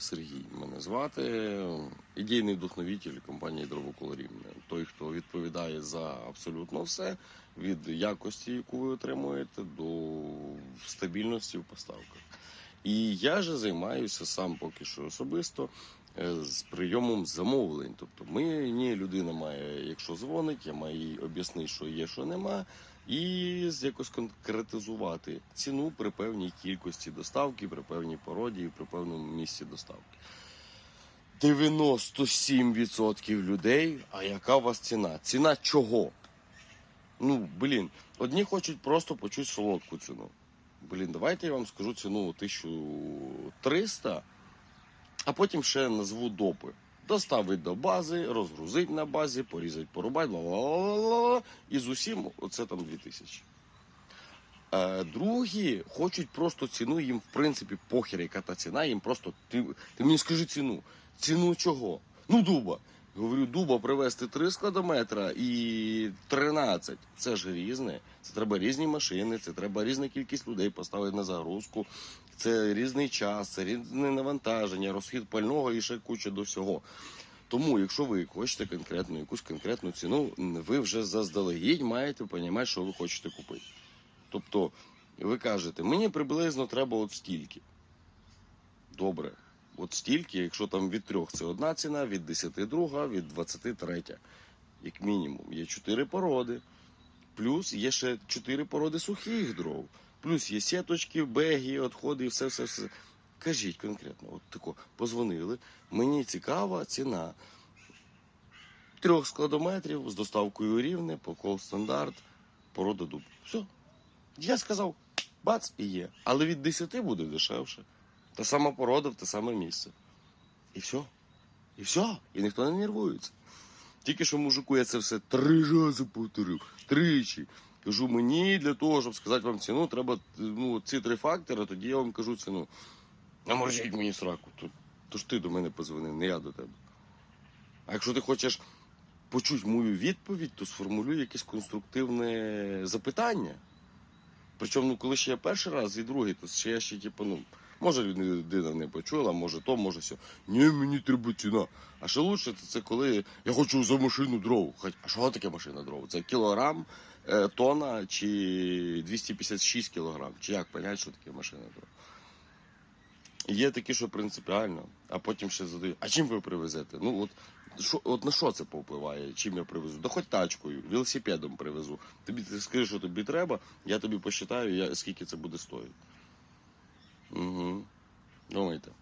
Сергій мене звати. Ідейний вдохновитель компанії Дровоколорівня. Той, хто відповідає за абсолютно все, від якості, яку ви отримуєте, до стабільності в поставках. І я же займаюся сам поки що особисто е, з прийомом замовлень. Тобто, мені людина має, якщо дзвонить, я маю їй об'яснити, що є, що нема, і якось конкретизувати ціну при певній кількості доставки, при певній породі при певному місці доставки. 97% людей. А яка у вас ціна? Ціна чого? Ну, блін, одні хочуть просто почути солодку ціну. Блін, давайте я вам скажу ціну 1300, а потім ще назву допи. Доставить до бази, розгрузить на базі, порізать, порубать, бла-бла-бла-бла, і з усім оце там 2000. Е, другі хочуть просто ціну, їм в принципі похер, яка та ціна, їм просто ти, ти мені скажи ціну. Ціну чого? Ну, дуба. Говорю, дуба привезти 3 складометра і 13. Це ж різне. Це треба різні машини, це треба різна кількість людей поставити на загрузку. Це різний час, це різне навантаження, розхід пального і ще куча до всього. Тому, якщо ви хочете конкретну якусь конкретну ціну, ви вже заздалегідь маєте розуміти, що ви хочете купити. Тобто, ви кажете, мені приблизно треба от стільки. Добре. От стільки, якщо там від трьох це одна ціна, від 10 друга, від 20 третя. Як мінімум, є чотири породи. Плюс є ще чотири породи сухих дров. Плюс є сіточки, беги, відходи і все, все, все. Кажіть конкретно, от тако, позвонили. Мені цікава ціна трьох складометрів з доставкою рівне, покол стандарт, порода дуб. Все. Я сказав, бац, і є. Але від 10 буде дешевше. Та сама порода в те саме місце. І все. І все. І ніхто не нервується. Тільки що мужику я це все три рази повторив. Тричі. Кажу, мені для того, щоб сказати вам ціну, треба ну, ці три фактори, тоді я вам кажу ціну. А моржіть мені сраку. То, то ж ти до мене позвонив, не я до тебе. А якщо ти хочеш почути мою відповідь, то сформулюй якесь конструктивне запитання. Причому, ну, коли ще я перший раз і другий, то ще я ще, типу, ну, може людина не почула, може то, може все. Ні, мені треба ціна. А ще лучше це, коли я хочу за машину дров. Хоч- А що таке машина дров? Це кілограм, е, тонна чи 256 кілограм? Чи як понять, що таке машина дров? Є такі, що принципіально, а потім ще задають, а чим ви привезете? Ну от, що, от на що це повпливає? Чим я привезу? Да хоч тачкою, велосипедом привезу. Тобі ти скажи, що тобі треба, я тобі посчитаю, я, скільки це буде стоїти. Uhum. Não, então.